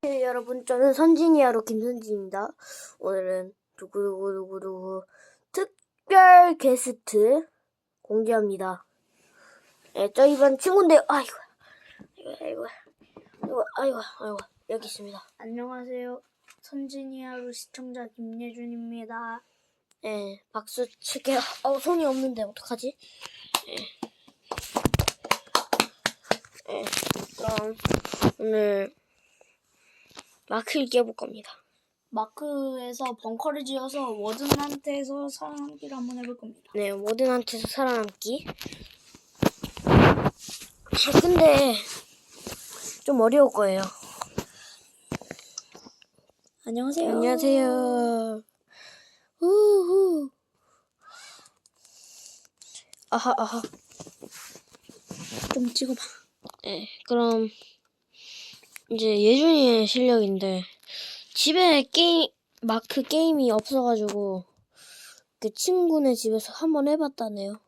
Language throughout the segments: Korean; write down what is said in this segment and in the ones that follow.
네, 여러분, 저는 선진이야로 김선진입니다. 오늘은 두구두구두구두구 특별 게스트 공개합니다. 네, 저 이번 친구인데, 아이고, 아이고, 아이고, 아이고, 아이고, 여기 있습니다. 안녕하세요. 선진이하루 시청자 김예준입니다. 네, 박수 칠게요. 어, 손이 없는데, 어떡하지? 네. 네, 그럼, 오늘, 마크를 깨볼 겁니다. 마크에서 벙커를 지어서 워든한테서 살아남기를 한번 해볼 겁니다. 네, 모든한테서 살아남기. 아, 근데 좀 어려울 거예요. 안녕하세요. 안녕하세요. 후후. 아하 아하. 좀 찍어봐. 네, 그럼 이제 예준이의 실력인데 집에 게임 마크 게임이 없어가지고 그 친구네 집에서 한번 해봤다네요.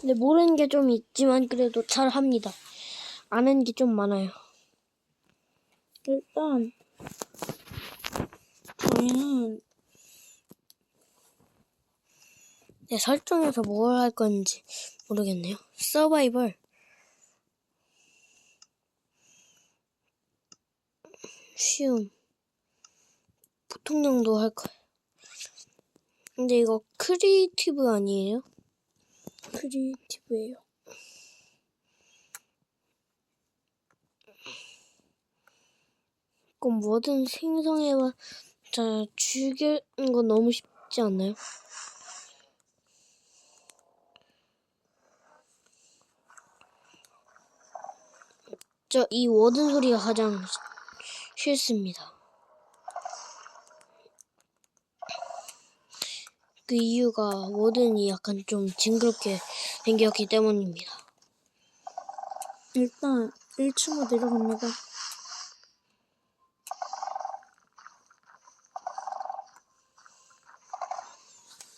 근데 모르는 게 좀 있지만 그래도 잘 합니다. 아는 게 좀 많아요. 일단 저희는 네, 설정에서 뭘 할 건지 모르겠네요. 서바이벌. 쉬움. 보통령도 할 거예요. 근데 이거 크리에이티브 아니에요? 크리에이티브예요. 그럼 뭐든 생성해봐. 자, 죽이는 건 너무 쉽지 않나요? 저 이 워든 소리가 가장 싫습니다. 그 이유가 워든이 약간 좀 징그럽게 생겼기 때문입니다. 일단 1층으로 내려갑니다.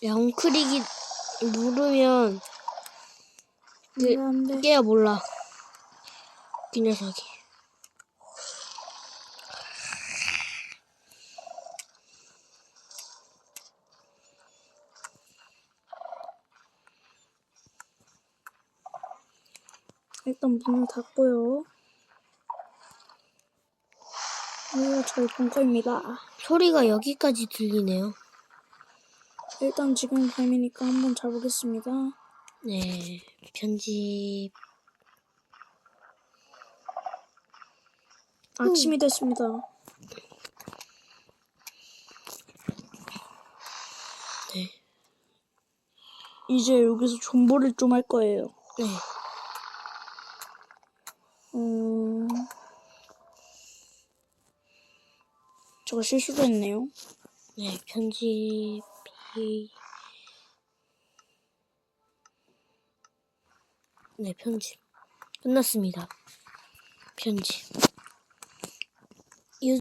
영크릭이 누르면 그. 깨야 몰라. 그 녀석이. 일단 문을 닫고요. 여기가 저희 벙커입니다. 소리가 여기까지 들리네요. 일단 지금 밤이니까 한번 자보겠습니다. 네, 편집. 아침이 됐습니다. 네, 이제 여기서 존버를 좀 할 거예요. 네. 음... 제가 실수를 했네요. 네, 편집이. 네, 편집. 끝났습니다. 편집.